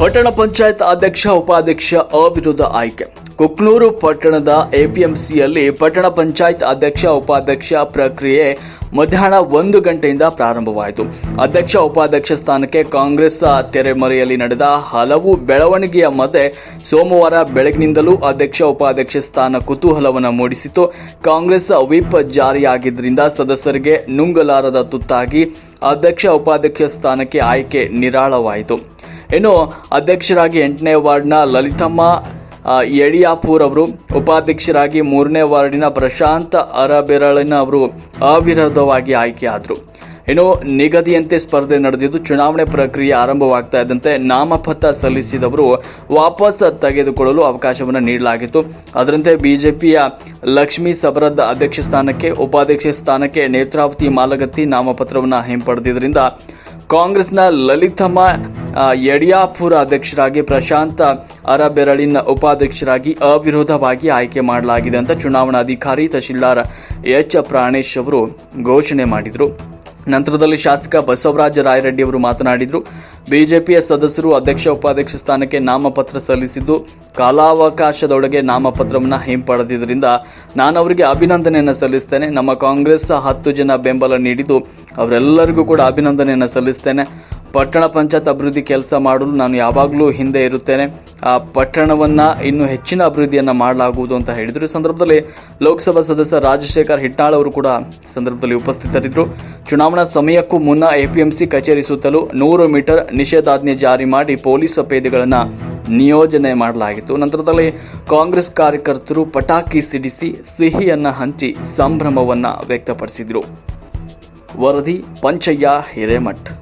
ಪಟ್ಟಣ ಪಂಚಾಯತ್ ಅಧ್ಯಕ್ಷ, ಉಪಾಧ್ಯಕ್ಷ ಅವಿರೋಧ ಆಯ್ಕೆ. ಕುಕ್ನೂರು ಪಟ್ಟಣದ ಎಪಿಎಂಸಿಯಲ್ಲಿ ಪಟ್ಟಣ ಪಂಚಾಯತ್ ಅಧ್ಯಕ್ಷ, ಉಪಾಧ್ಯಕ್ಷ ಪ್ರಕ್ರಿಯೆ ಮಧ್ಯಾಹ್ನ ಒಂದು ಗಂಟೆಯಿಂದ ಪ್ರಾರಂಭವಾಯಿತು. ಅಧ್ಯಕ್ಷ, ಉಪಾಧ್ಯಕ್ಷ ಸ್ಥಾನಕ್ಕೆ ಕಾಂಗ್ರೆಸ್ ತೆರೆಮರೆಯಲ್ಲಿ ನಡೆದ ಹಲವು ಬೆಳವಣಿಗೆಯ ಮಧ್ಯೆ ಸೋಮವಾರ ಬೆಳಗಿನಿಂದಲೂ ಅಧ್ಯಕ್ಷ, ಉಪಾಧ್ಯಕ್ಷ ಸ್ಥಾನ ಕುತೂಹಲವನ್ನು ಮೂಡಿಸಿತು ಕಾಂಗ್ರೆಸ್ ವಿಪ್ ಜಾರಿಯಾಗಿದ್ದರಿಂದ ಸದಸ್ಯರಿಗೆ ನುಂಗಲಾರದ ತುತ್ತಾಗಿ ಅಧ್ಯಕ್ಷ, ಉಪಾಧ್ಯಕ್ಷ ಸ್ಥಾನಕ್ಕೆ ಆಯ್ಕೆ ನಿರಾಳವಾಯಿತು. ಇನ್ನು ಅಧ್ಯಕ್ಷರಾಗಿ ಎಂಟನೇ ವಾರ್ಡ್ನ ಲಲಿತಮ್ಮ ಯಡಿಯಾಪೂರ್ ಅವರು, ಉಪಾಧ್ಯಕ್ಷರಾಗಿ ಮೂರನೇ ವಾರ್ಡಿನ ಪ್ರಶಾಂತ್ ಅರಬೆರಳಿನ ಅವರು ಅವಿರೋಧವಾಗಿ ಆಯ್ಕೆಯಾದರು. ಇನ್ನು ನಿಗದಿಯಂತೆ ಸ್ಪರ್ಧೆ ನಡೆದಿದ್ದು ಚುನಾವಣೆ ಪ್ರಕ್ರಿಯೆ ಆರಂಭವಾಗ್ತಾ ಇದ್ದಂತೆ ನಾಮಪತ್ರ ಸಲ್ಲಿಸಿದವರು ವಾಪಸ್ ತೆಗೆದುಕೊಳ್ಳಲು ಅವಕಾಶವನ್ನು ನೀಡಲಾಗಿತ್ತು. ಅದರಂತೆ ಬಿಜೆಪಿಯ ಲಕ್ಷ್ಮೀ ಸಬರದ್ ಅಧ್ಯಕ್ಷ ಸ್ಥಾನಕ್ಕೆ, ಉಪಾಧ್ಯಕ್ಷ ಸ್ಥಾನಕ್ಕೆ ನೇತ್ರಾವತಿ ಮಾಲಗತ್ತಿ ನಾಮಪತ್ರವನ್ನು ಹಿಂಪಡೆದಿದ್ದರಿಂದ ಕಾಂಗ್ರೆಸ್ನ ಲಲಿತಮ್ಮ ಯಡಿಯಾಪುರ ಅಧ್ಯಕ್ಷರಾಗಿ ಪ್ರಶಾಂತ ಅರಬೆರಳಿನ ಉಪಾಧ್ಯಕ್ಷರಾಗಿ ಅವಿರೋಧವಾಗಿ ಆಯ್ಕೆ ಮಾಡಲಾಗಿದೆ ಅಂತ ಚುನಾವಣಾಧಿಕಾರಿ ತಹಶೀಲ್ದಾರ್ ಎಚ್. ಪ್ರಾಣೇಶ್ ಅವರು ಘೋಷಣೆ ಮಾಡಿದರು. ನಂತರದಲ್ಲಿ ಶಾಸಕ ಬಸವರಾಜ ರಾಯರೆಡ್ಡಿ ಅವರು ಮಾತನಾಡಿದರು. ಬಿಜೆಪಿಯ ಸದಸ್ಯರು ಅಧ್ಯಕ್ಷ ಉಪಾಧ್ಯಕ್ಷ ಸ್ಥಾನಕ್ಕೆ ನಾಮಪತ್ರ ಸಲ್ಲಿಸಿದ್ದು, ಕಾಲಾವಕಾಶದೊಳಗೆ ನಾಮಪತ್ರವನ್ನು ಹಿಂಪಡೆದಿದ್ದರಿಂದ ನಾನು ಅವರಿಗೆ ಅಭಿನಂದನೆಯನ್ನು ಸಲ್ಲಿಸ್ತೇನೆ. ನಮ್ಮ ಕಾಂಗ್ರೆಸ್ ಹತ್ತು ಜನ ಬೆಂಬಲ ನೀಡಿದ್ದು ಅವರೆಲ್ಲರಿಗೂ ಕೂಡ ಅಭಿನಂದನೆಯನ್ನು ಸಲ್ಲಿಸ್ತೇನೆ. ಪಟ್ಟಣ ಪಂಚಾಯತ್ ಅಭಿವೃದ್ಧಿ ಕೆಲಸ ಮಾಡಲು ನಾನು ಯಾವಾಗಲೂ ಹಿಂದೆ ಇರುತ್ತೇನೆ. ಆ ಪಟ್ಟಣವನ್ನು ಇನ್ನೂ ಹೆಚ್ಚಿನ ಅಭಿವೃದ್ಧಿಯನ್ನು ಮಾಡಲಾಗುವುದು ಅಂತ ಹೇಳಿದರು. ಈ ಸಂದರ್ಭದಲ್ಲಿ ಲೋಕಸಭಾ ಸದಸ್ಯ ರಾಜಶೇಖರ್ ಹಿಟ್ನಾಳ್ ಅವರು ಕೂಡ ಸಂದರ್ಭದಲ್ಲಿ ಉಪಸ್ಥಿತರಿದ್ದರು. ಚುನಾವಣಾ ಸಮಯಕ್ಕೂ ಮುನ್ನ ಎಪಿಎಂಸಿ ಕಚೇರಿ ಸುತ್ತಲೂ ನೂರು ಮೀಟರ್ ನಿಷೇಧಾಜ್ಞೆ ಜಾರಿ ಮಾಡಿ ಪೊಲೀಸ್ ಪೇದೆಗಳನ್ನು ನಿಯೋಜನೆ ಮಾಡಲಾಗಿತ್ತು. ನಂತರದಲ್ಲಿ ಕಾಂಗ್ರೆಸ್ ಕಾರ್ಯಕರ್ತರು ಪಟಾಕಿ ಸಿಡಿಸಿ ಸಿಹಿಯನ್ನು ಹಂಚಿ ಸಂಭ್ರಮವನ್ನು ವ್ಯಕ್ತಪಡಿಸಿದರು. ವರದಿ ಪಂಚಯ್ಯ ಹಿರೇಮಠ್.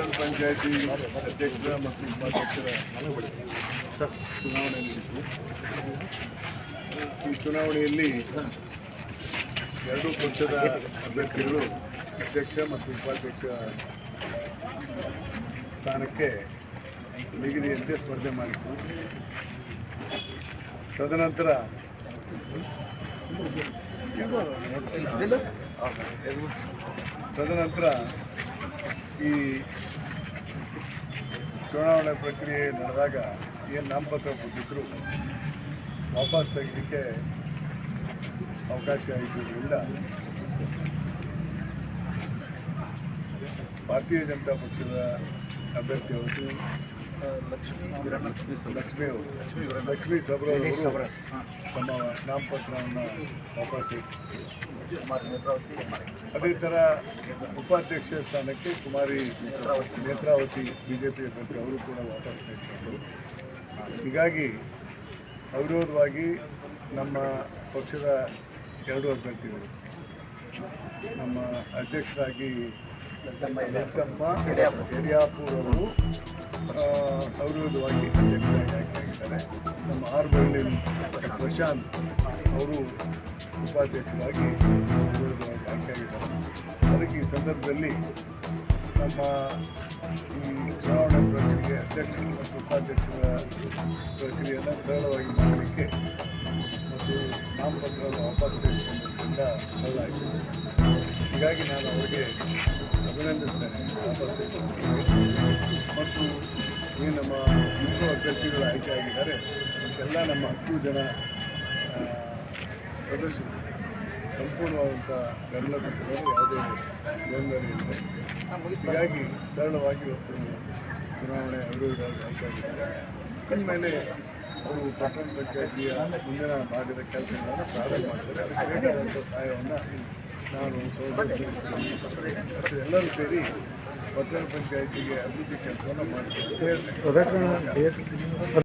ಪಟ್ಟಣ ಪಂಚಾಯತಿ ಅಧ್ಯಕ್ಷರ ಮತ್ತು ಉಪಾಧ್ಯಕ್ಷರ ಚುನಾವಣೆ ನಡೆಯಿತು. ಈ ಚುನಾವಣೆಯಲ್ಲಿ ಎರಡೂ ಪಕ್ಷದ ಅಭ್ಯರ್ಥಿಗಳು ಅಧ್ಯಕ್ಷ ಮತ್ತು ಉಪಾಧ್ಯಕ್ಷ ಸ್ಥಾನಕ್ಕೆ ನಿಗದಿಯಂತೆ ಸ್ಪರ್ಧೆ ಮಾಡಿತು ತದನಂತರ ತದನಂತರ ಈ ಚುನಾವಣೆ ಪ್ರಕ್ರಿಯೆ ನಡೆದಾಗ ಏನು ನಾಮಪತ್ರ ಕೊಟ್ಟಿದ್ರು ವಾಪಸ್ ತೆಗಿಲಿಕ್ಕೆ ಅವಕಾಶ ಇದ್ದುದರಿಂದ ಭಾರತೀಯ ಜನತಾ ಪಕ್ಷದ ಅಭ್ಯರ್ಥಿ ಅವರು ಲಕ್ಷ್ಮಿ ಅವರು ಲಕ್ಷ್ಮೀ ಸಬ್ರ ಅವರು ತಮ್ಮ ನಾಮಪತ್ರವನ್ನು ವಾಪಸ್. ಅದೇ ಥರ ಉಪಾಧ್ಯಕ್ಷ ಸ್ಥಾನಕ್ಕೆ ಕುಮಾರಿ ನೇತ್ರಾವತಿ ಬಿಜೆಪಿ ಅಭ್ಯರ್ಥಿ ಅವರು ಕೂಡ ವಾಪಸ್ ತೆಗೆದುಕೊಂಡರು ಹೀಗಾಗಿ ಅವಿರೋಧವಾಗಿ ನಮ್ಮ ಪಕ್ಷದ ಎರಡು ಅಭ್ಯರ್ಥಿಗಳು ನಮ್ಮ ಅಧ್ಯಕ್ಷರಾಗಿ ಲಲಿತಮ್ಮ ಯಡಿಯಾಪುರ್ ಅವರು ಗೌರವವಾಗಿ ಅವಿರೋಧವಾಗಿ ಅಧ್ಯಕ್ಷರಾಗಿ ಆಯ್ಕೆಯಾಗಿದ್ದಾರೆ. ನಮ್ಮ ಆರ್ ಪ್ರಶಾಂತ್ ಅವರು ಉಪಾಧ್ಯಕ್ಷರಾಗಿ ಗೌರವವಾಗಿ ಆಯ್ಕೆಯಾಗಿದ್ದಾರೆ. ಅದಕ್ಕೆ ಈ ಸಂದರ್ಭದಲ್ಲಿ ನಮ್ಮ ಈ ಚುನಾವಣೆ ಪ್ರಕ್ರಿಯೆ ಅಧ್ಯಕ್ಷರು ಮತ್ತು ಉಪಾಧ್ಯಕ್ಷರ ಪ್ರಕ್ರಿಯೆಯನ್ನು ಸರಳವಾಗಿ ಮಾಡಲಿಕ್ಕೆ ಮತ್ತು ನಾಮಪತ್ರವನ್ನು ವಾಪಸ್ ತೆಗೆದುಕೊಂಡಿದ್ದರಿಂದ ಸರಳ ಆಯಿತು ಹೀಗಾಗಿ ನಾನು ಅವರಿಗೆ ಅಭಿನಂದಿಸ್ತೇನೆ ಮತ್ತು ಈ ನಮ್ಮ ಇಬ್ಬರು ಅಭ್ಯರ್ಥಿಗಳು ಆಯ್ಕೆ ಆಗಿದ್ದಾರೆ ಎಲ್ಲ ನಮ್ಮ ಹತ್ತು ಜನ ಸದಸ್ಯರು ಸಂಪೂರ್ಣವಾದಂಥ ಬೆಂಬಲ ಕೊಟ್ಟಿದ್ದಾರೆ ಯಾವುದೇ ಗೊಂದಲ ಹೀಗಾಗಿ ಸರಳವಾಗಿ ಇವತ್ತು ಚುನಾವಣೆ ಅಭಿವೃದ್ಧಿ ಆಯ್ಕೆ ಆಗಿದ್ದಾರೆ ಅವರು ಪಟ್ಟಣ ಪಂಚಾಯತಿಯ ಮುಂದಿನ ಭಾಗದ ಕೆಲಸಗಳನ್ನು ಪ್ರಾರಂಭ ಮಾಡಿದ್ದಾರೆ ಅದಕ್ಕೆ ಬೇಕಾದಂಥ ಸಹಾಯವನ್ನು ನಾನು ಮತ್ತು ಎಲ್ಲರೂ ಸೇರಿ ಪಟ್ಟಣ ಪಂಚಾಯತಿಗೆ ಅಭಿವೃದ್ಧಿ ಕೆಲಸವನ್ನು ಹೇಳಿದೆ.